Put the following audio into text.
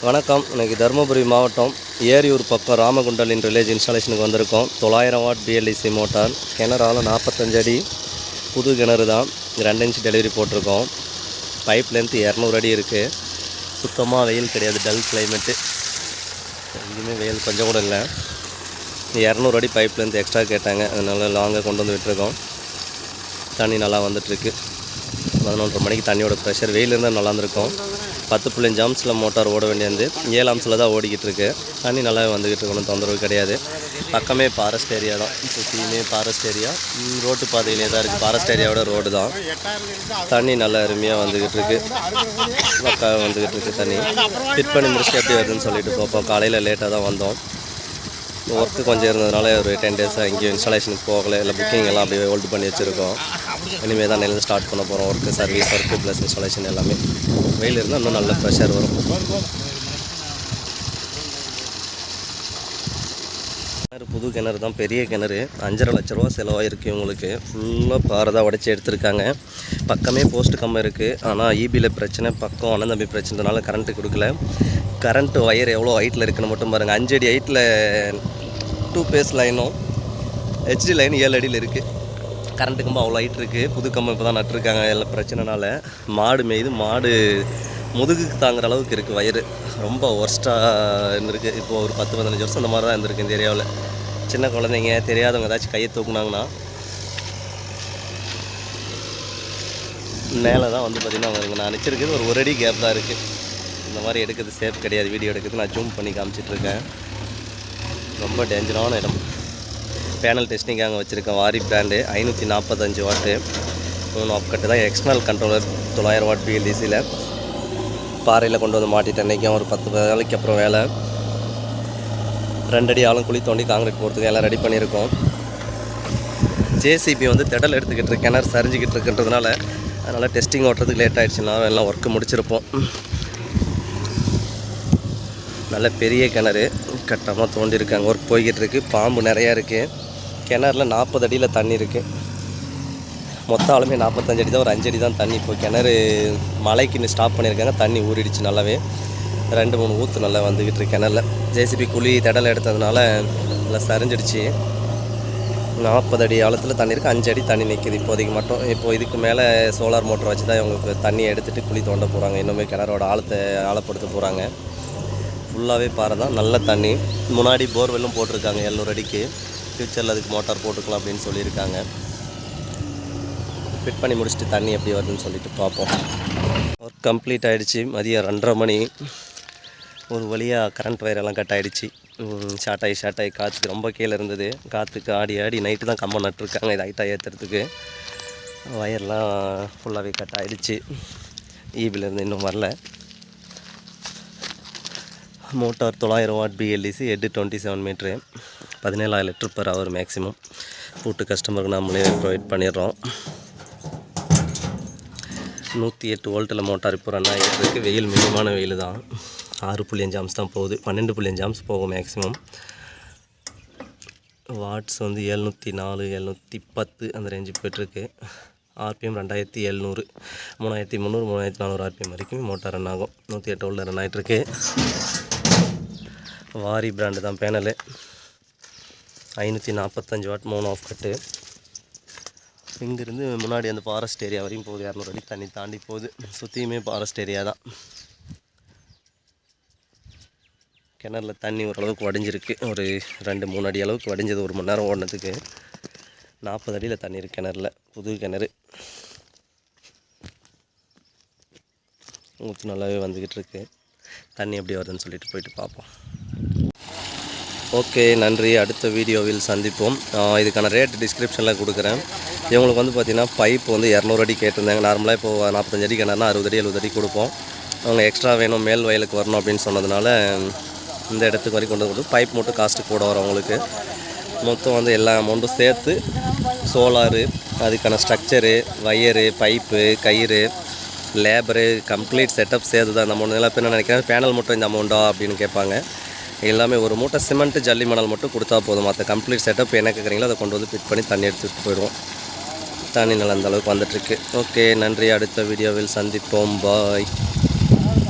வணக்கம். இன்றைக்கி தருமபுரி மாவட்டம் ஏரியூர் பக்கம் ராமகுண்டலின் ரிலேஜ் இன்ஸ்டாலேஷனுக்கு வந்திருக்கோம். தொள்ளாயிரம் வாட் பிஎல்இசி மோட்டார். கிணறால நாற்பத்தஞ்சு அடி புது கிணறு தான். ரெண்டு இன்ச் டெலிவரி போட்டிருக்கோம். பைப் லென்த் இரநூறு அடி இருக்குது சுத்தமாக வெயில் கிடையாது. டல் கிளைமேட்டு எங்கேயுமே வெயில் கொஞ்சம் கூட இல்லை. இரநூறு அடி பைப் லென்த் எக்ஸ்ட்ரா கேட்டாங்க. அதனால லாங்காக கொண்டு வந்து விட்டுருக்கோம். தண்ணி நல்லா வந்துட்டுருக்கு. பதினொன்றரை மணிக்கு தண்ணியோட ப்ரெஷர் வெயில் இருந்தால் நல்லா இருந்திருக்கும். பத்து புள்ளி ஆம்ஸில் மோட்டார் ஓட வேண்டியது. ஏழு அம்ஸில் தான் ஓடிக்கிட்டு இருக்கு. தண்ணி நல்லா வந்துக்கிட்டு இருக்கணும் தொந்தரவு கிடையாது. பக்கமே ஃபாரஸ்ட் ஏரியா தான். சுற்றியுமே ஃபாரஸ்ட் ஏரியா ரோட்டு பாதையிலே தான் இருக்குது ஃபாரஸ்ட் ஏரியாவோட ரோடு தான். தண்ணி நல்லா அருமையாக வந்துக்கிட்டு இருக்கு. பக்கா வந்துக்கிட்டு இருக்குது தண்ணி. ஃபிட் பண்ணி முடிச்சுட்டு எப்படி வருதுன்னு சொல்லிட்டு பார்ப்போம் காலையில் லேட்டாக தான் வந்தோம். ஒர்க்கு கொஞ்சம் இருந்ததுனால ஒரு டென் டேஸாக எங்கேயும் இன்ஸ்டாலேஷனுக்கு போகலை. இல்லை புக்கிங் எல்லாம் அப்படியே ஹோல்டு பண்ணி வச்சுருக்கோம். இனிமேல் தான் நெல் ஸ்டார்ட் பண்ண போகிறோம் work service work plus installation எல்லாமே. வெயில் இருந்தால் இன்னும் நல்ல ப்ரெஷர் வரும். கிணறு புது கிணறு தான் பெரிய கிணறு. அஞ்சரை லட்ச ரூபா செலவாயிருக்கு இவங்களுக்கு. ஃபுல்லாக பாரதாக உடச்சி எடுத்திருக்காங்க. பக்கமே போஸ்ட் கம்பம் இருக்குது ஆனால் ஈபியில் பிரச்சனை பக்கம் அனந்தம்பி பிரச்சனைனால கரண்ட்டு கொடுக்கல. கரண்ட்டு ஒயர் எவ்வளோ ஹைட்டில் இருக்குன்னு மட்டும் பாருங்கள் அஞ்சு அடி ஹைட்டில் டூ பேஸ் லைனும் ஹெச்டி லைன் ஏழு அடியில் இருக்குது கரண்ட்டு கம்பம் அவ்வளோ ஹைட் இருக்குது புது கம்பம் இப்போ தான் நட்டுருக்காங்க. எல்லாம் பிரச்சனைனால மாடு மேய்து. மாடு முதுகுக்கு தாங்குற அளவுக்கு இருக்குது வயிறு. ரொம்ப ஒர்ஸ்ட்டாக இருந்திருக்கு. இப்போது ஒரு பத்து பதினஞ்சு வருஷம் அந்த மாதிரி தான் இருந்திருக்கு இந்த ஏரியாவில். சின்ன குழந்தைங்க தெரியாதவங்க ஏதாச்சும் கையை தூக்குனாங்கன்னா மேலே தான் வந்து பார்த்திங்கன்னா வருங்க நான் நினச்சிருக்கிறது ஒரு ஒரு அடி கேப் தான் இருக்குது இந்த மாதிரி எடுக்கிறது சேஃப் கிடையாது. வீடியோ எடுக்கிறது நான் ஜூம் பண்ணி காமிச்சிட்ருக்கேன் ரொம்ப டேஞ்சரான இடம். பேனல் டெஸ்டிங் அங்கே வச்சுருக்கேன் வாரி பிராண்டு ஐநூற்றி நாற்பத்தஞ்சு வாட்டு. மூணு ஆப்கட்டு தான் எக்ஸ்டர்னல் கண்ட்ரோலர் தொள்ளாயிரம் வாட் பிஎல்டிசியில் பாறையில் கொண்டு வந்து மாட்டிட்டேன் இன்றைக்கும் ஒரு பத்து நாளைக்கு அப்புறம் வேலை. ரெண்டடி ஆளும் குழி தோண்டி காங்கிரீட் போகிறதுக்கு எல்லாம் ரெடி பண்ணியிருக்கோம். ஜேசிபி வந்து திடல் எடுத்துக்கிட்டு கிணறு சரிஞ்சிக்கிட்டு இருக்குன்றதுனால. அதனால் டெஸ்டிங் ஓட்டுறதுக்கு லேட் ஆகிடுச்சுன்னா எல்லாம் ஒர்க்கு முடிச்சிருப்போம். நல்ல பெரிய கிணறு கட்டமாக தோண்டியிருக்காங்க ஒர்க் போய்கிட்டு இருக்குது பாம்பு நிறையா இருக்குது கிணறுல நாற்பது அடியில் தண்ணி இருக்குது மொத்த ஆளுமே நாற்பத்தஞ்சு அடி தான் ஒரு அஞ்சடி தான் தண்ணி. இப்போ கிணறு மழைக்குன்னு ஸ்டாப் பண்ணியிருக்காங்க. தண்ணி ஊறிடுச்சு நல்லாவே. ரெண்டு மூணு ஊற்று நல்லா வந்துக்கிட்டு இருக்கு கிணறுல. ஜேசிபி குழி திடலை எடுத்ததுனால நல்லா சரிஞ்சிடுச்சு. நாற்பது அடி ஆழத்தில் தண்ணி இருக்குது அஞ்சு அடி தண்ணி நிற்கிது இப்போதைக்கு மட்டும். இப்போ இதுக்கு மேலே சோலார் மோட்டர் வச்சு தான் இவங்களுக்கு தண்ணியை எடுத்துகிட்டு குழி தோண்ட போகிறாங்க இன்னுமே கிணறோட ஆழத்தை ஆழப்படுத்த போகிறாங்க ஃபுல்லாகவே பாறை தான். நல்ல தண்ணி. முன்னாடி போர்வெல்லும் போட்டிருக்காங்க. எழுநூறு அடிக்கு. ஃப்யூச்சரில் அதுக்கு மோட்டார் போட்டுக்கலாம் அப்படின்னு சொல்லியிருக்காங்க. ஃபிட் பண்ணி முடிச்சுட்டு தண்ணி எப்படி வருதுன்னு சொல்லிட்டு பார்ப்போம். ஒர்க் கம்ப்ளீட் ஆகிடுச்சு மதியம் ரெண்டரை மணி. ஒரு வழியாக கரண்ட் வயரெல்லாம் கட் ஆகிடுச்சு ஷார்ட் ஆகி ஷார்ட் ஆகி காற்றுக்கு ரொம்ப கீழே இருந்தது. காற்றுக்கு ஆடி ஆடி நைட்டு தான் கம்பம் நட்டுருக்காங்க. இது ஹைட்டாக ஏற்றுறதுக்கு வயர்லாம் ஃபுல்லாகவே கட் ஆகிடுச்சு ஈபிலேருந்து இன்னும் வரல. மோட்டார் தொள்ளாயிரம் வாட் பிஎல்இசி எட்டு டுவெண்ட்டி செவன் மீட்ரு பதினேழாயிரம் litre per hour maximum foot கஸ்டமருக்கு நம்மளே ப்ரொவைட் பண்ணிடுறோம். நூற்றி எட்டு வோல்ட்டில் மோட்டார் இப்போ ரன் ஆகிட்டு வெயில் மிதமான வெயில் தான். ஆறு புள்ளி அஞ்சு ஆம்ஸ் தான் போகுது. பன்னெண்டு புள்ளி அஞ்சு ஆம்ஸ் போகும் மேக்ஸிமம் வாட்ஸ் வந்து எழுநூற்றி நாலு எழுநூற்றி பத்து அந்த ரேஞ்சு போயிட்டுருக்கு. ஆர்பிஎம் ரெண்டாயிரத்தி எழுநூறு மூணாயிரத்தி முந்நூறு மூணாயிரத்தி நானூறு ஆர்பிஎம் வரைக்கும் மோட்டார் ரன் ஆகும். நூற்றி எட்டு வோல்ட்டில் ரன் ஆகிட்டுருக்கு வாரி பிராண்டு தான் பேனலு ஐநூற்றி நாற்பத்தஞ்சு வாட் மூணு ஆஃப் கட்டு. இங்கேருந்து முன்னாடி அந்த ஃபாரஸ்ட் ஏரியா வரையும் போகுது. இரநூறு அடி தண்ணி தாண்டி போகுது. சுற்றியுமே ஃபாரஸ்ட் ஏரியா தான். கிணறுல தண்ணி ஓரளவுக்கு வடிஞ்சிருக்கு. ஒரு ரெண்டு மூணு அடி அளவுக்கு வடிஞ்சது ஒரு மணி நேரம் ஓடினதுக்கு. நாற்பது அடியில் தண்ணி இருக்கு கிணறுல. புது கிணறு. ஊற்று நல்லாவே வந்துக்கிட்டு இருக்கு. தண்ணி எப்படி வருதுன்னு சொல்லிட்டு போயிட்டு பார்ப்போம். ஓகே நன்றி. அடுத்த வீடியோவில் சந்திப்போம். இதுக்கான ரேட் டிஸ்கிரிப்ஷனில் கொடுக்குறேன். இவங்களுக்கு வந்து பார்த்திங்கன்னா பைப் வந்து இரநூறு அடி கேட்டிருந்தாங்க. நார்மலாக இப்போ நாற்பத்தஞ்சு அடி கிணறுனா அறுபது அடி எழுபது அடி கொடுப்போம். அவங்க எக்ஸ்ட்ரா வேணும் மேல் வயலுக்கு வரணும் அப்படின்னு சொன்னதுனால இந்த இடத்துக்கு வரைக்கும் கொண்டு வந்து பைப் மட்டும் காஸ்ட்டு கூட வரும் அவங்களுக்கு. மொத்தம் வந்து எல்லா அமௌண்ட்டும் சேர்த்து சோலாரு அதுக்கான ஸ்ட்ரக்சரு வயரு பைப்பு கயிறு லேபரு கம்ப்ளீட் செட்டப் சேர்த்து தான் அந்த அமௌண்ட் எல்லாம் இப்போ என்ன நினைக்கிறேன் பேனல் மட்டும் இந்த அமௌண்ட்டா அப்படின்னு கேட்பாங்க. எல்லாமே ஒரு மூட்டை சிமெண்ட்டு ஜல்லி மணல் மட்டும் கொடுத்தா போதும். மற்ற கம்ப்ளீட் செட்டப் என்ன கேட்குறீங்களோ அதை கொண்டு வந்து ஃபிட் பண்ணி தண்ணி எடுத்துகிட்டு போயிடுவோம். தண்ணி நல்லா அந்த அளவுக்கு வந்துட்டுருக்கு. ஓகே நன்றி. அடுத்த வீடியோவில் சந்திப்போம். பாய்